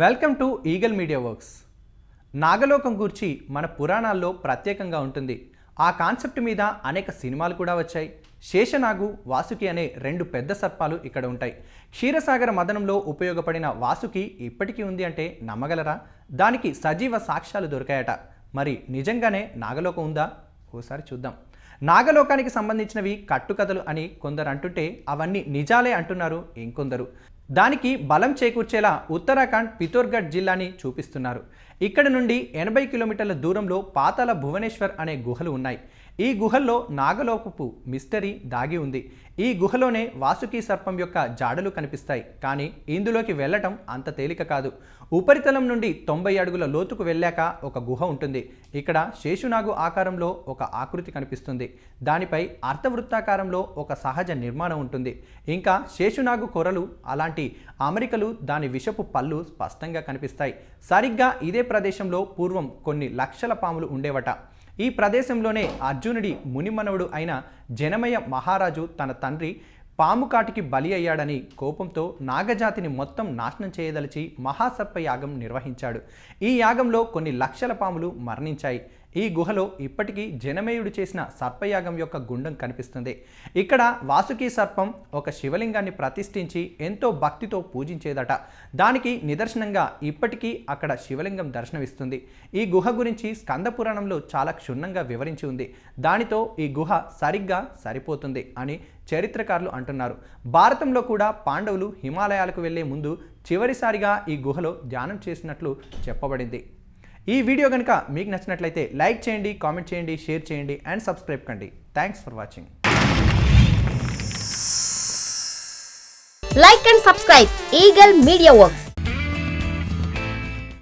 Welcome to Eagle Media Works. నాగలోకం గూర్చి మన పురాణాల్లో ప్రత్యేకంగా ఉంటుంది. ఆ కాన్సెప్ట్ మీద అనేక సినిమాలు కూడా వచ్చాయి. శేషనాగు వాసుకి అనే రెండు పెద్ద సర్పాలు ఇక్కడ ఉంటాయి. క్షీరసాగర మదనంలో ఉపయోగపడిన వాసుకి ఇప్పటికీ ఉంది అంటే నమ్మగలరా? దానికి సజీవ సాక్ష్యాలు దొరికాయట. మరి నిజంగానే నాగలోకం ఉందా? ఓసారి చూద్దాం. నాగలోకానికి సంబంధించినవి కట్టుకథలు అని కొందరు అంటుంటే అవన్నీ నిజాలే అంటున్నారు ఇంకొందరు. దానికి బలం చేకూర్చేలా ఉత్తరాఖండ్ పితోర్గఢ్ జిల్లాని చూపిస్తున్నారు. ఇక్కడ నుండి ఎనభై కిలోమీటర్ల దూరంలో పాతాల భువనేశ్వర్ అనే గుహలు ఉన్నాయి. ఈ గుహల్లో నాగలోకపు మిస్టరీ దాగి ఉంది. ఈ గుహలోనే వాసుకి సర్పం యొక్క జాడలు కనిపిస్తాయి. కానీ ఇందులోకి వెళ్ళటం అంత తేలిక కాదు. ఉపరితలం నుండి తొంభై అడుగుల లోతుకు వెళ్ళాక ఒక గుహ ఉంటుంది. ఇక్కడ శేషునాగు ఆకారంలో ఒక ఆకృతి కనిపిస్తుంది. దానిపై అర్ధవృత్తాకారంలో ఒక సహజ నిర్మాణం ఉంటుంది. ఇంకా శేషునాగు కొరలు అలాంటి అమరికలు దాని విషపు పళ్ళు స్పష్టంగా కనిపిస్తాయి. సరిగ్గా ఇదే ప్రదేశంలో పూర్వం కొన్ని లక్షల పాములు ఉండేవట. ఈ ప్రదేశంలోనే అర్జునుడి మునిమనవుడు అయిన జనమయ మహారాజు తన తండ్రి పాము కాటికి బలి అయ్యాడని కోపంతో నాగజాతిని మొత్తం నాశనం చేయదలిచి మహాసర్ప యాగం నిర్వహించాడు. ఈ యాగంలో కొన్ని లక్షల పాములు మరణించాయి. ఈ గుహలో ఇప్పటికీ జనమేయుడు చేసిన సర్పయాగం యొక్క గుండం కనిపిస్తుంది. ఇక్కడ వాసుకి సర్పం ఒక శివలింగాన్ని ప్రతిష్ఠించి ఎంతో భక్తితో పూజించేదట. దానికి నిదర్శనంగా ఇప్పటికీ అక్కడ శివలింగం దర్శనమిస్తుంది. ఈ గుహ గురించి స్కంద పురాణంలో చాలా క్షుణ్ణంగా వివరించి ఉంది. దానితో ఈ గుహ సరిగ్గా సరిపోతుంది అని చరిత్రకారులు అంటున్నారు. భారతంలో కూడా పాండవులు హిమాలయాలకు వెళ్ళే ముందు చివరిసారిగా ఈ గుహలో ధ్యానం చేసినట్లు చెప్పబడింది. ఈ వీడియో కనుక మీకు నచ్చినట్లయితే లైక్ చేయండి కామెంట్ చేయండి షేర్ చేయండి అండ్ సబ్స్క్రైబ్ కండి. Thanks for watching like and subscribe. Eagle Media Works.